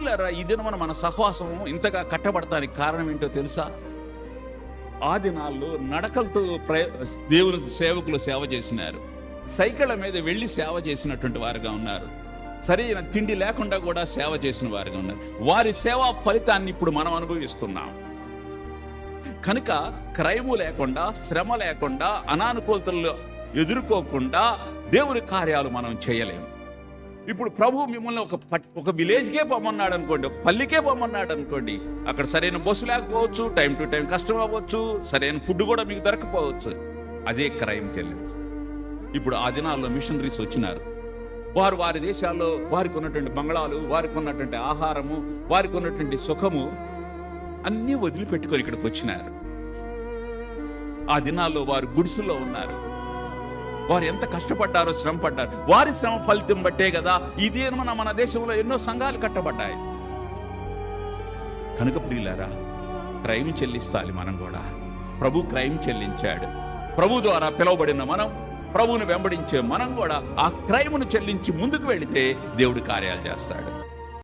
ప్రియులరా ఈ దినమున మన సహవాసం ఇంతగా కట్టబడటానికి కారణం ఏంటో తెలుసా? ఆ దినాల్లో నడకలతో ప్రయ దేవుని సేవకులు సేవ చేసినారు. సైకిళ్ళ మీద వెళ్ళి సేవ చేసినటువంటి వారుగా ఉన్నారు. సరైన తిండి లేకుండా కూడా సేవ చేసిన వారుగా ఉన్నారు. వారి సేవా ఫలితాన్ని ఇప్పుడు మనం అనుభవిస్తున్నాం. కనుక క్రైము లేకుండా శ్రమ లేకుండా అనానుకూలతలు ఎదుర్కోకుండా దేవుని కార్యాలు మనం చేయలేము. ఇప్పుడు ప్రభు మిమ్మల్ని ఒక పట్- ఒక విలేజ్కే పొమ్మన్నాడు అనుకోండి ఒక పల్లికే పొమ్మన్నాడు అనుకోండి అక్కడ సరైన బస్సు లేకపోవచ్చు టైం టు టైం కష్టం అవ్వచ్చు సరైన ఫుడ్ కూడా మీకు దొరకపోవచ్చు. అదే క్రైమ్ చెల్లించు ఇప్పుడు ఆ దినాల్లో మిషనరీస్ వచ్చినారు. వారు వారి దేశాల్లో వారికి ఉన్నటువంటి బంగళాలు వారికి ఉన్నటువంటి ఆహారము వారికి ఉన్నటువంటి సుఖము అన్నీ వదిలిపెట్టుకొని ఇక్కడికి వచ్చినారు. ఆ దినాల్లో వారు గుడిసెల్లో ఉన్నారు. వారు ఎంత కష్టపడ్డారో శ్రమ పడ్డారు వారి శ్రమ ఫలితం బట్టే కదా ఇదే మన మన దేశంలో ఎన్నో సంఘాలు కట్టబడ్డాయి. కనుక ప్రియులారా క్రైమ్ చెల్లిస్తాలి మనం కూడా. ప్రభు క్రైమ్ చెల్లించాడు. ప్రభు ద్వారా పిలువబడిన మనం ప్రభువును వెంబడించే మనం కూడా ఆ క్రైమును చెల్లించి ముందుకు వెళితే దేవుడు కార్యాలు చేస్తాడు.